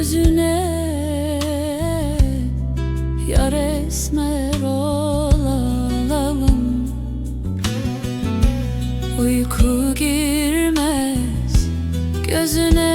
gözüne Yar esmer olalım. Uyku girmez gözüne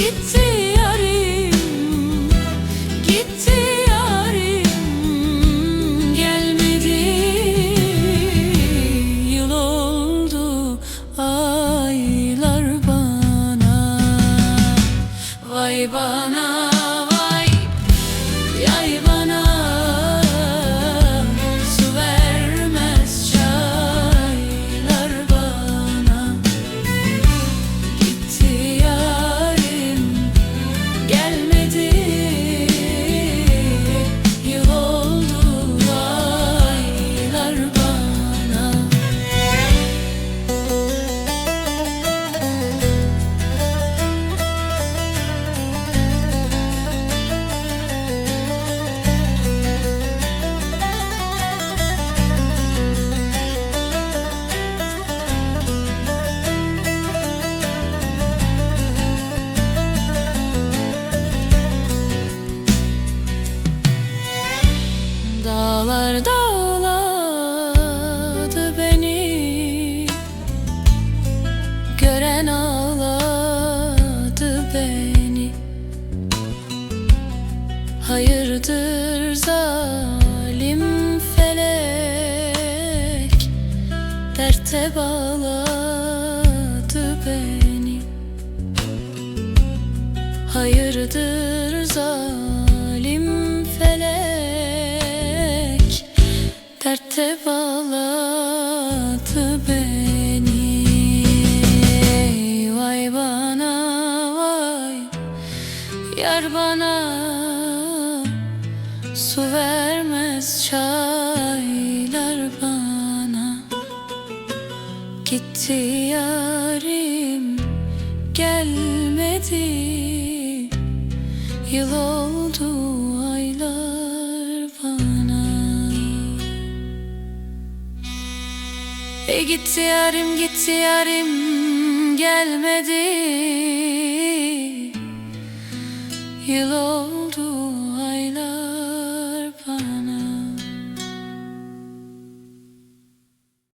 Gitti yarim gitti yarim Gelmedi. Yıl oldu aylar bana. Vay bana Dağlar dağladı beni. Gören ağladı beni. Hayırdır zalim felek? Derte bağladı beni. Hayırdır zalim Bağladı beni. Vay bana vay. Yar bana Su vermez çaylar bana. Gitti yarim gelmedi. Yıl oldu E gitti yarim gitti yarim gelmedi. Yıl oldu aylar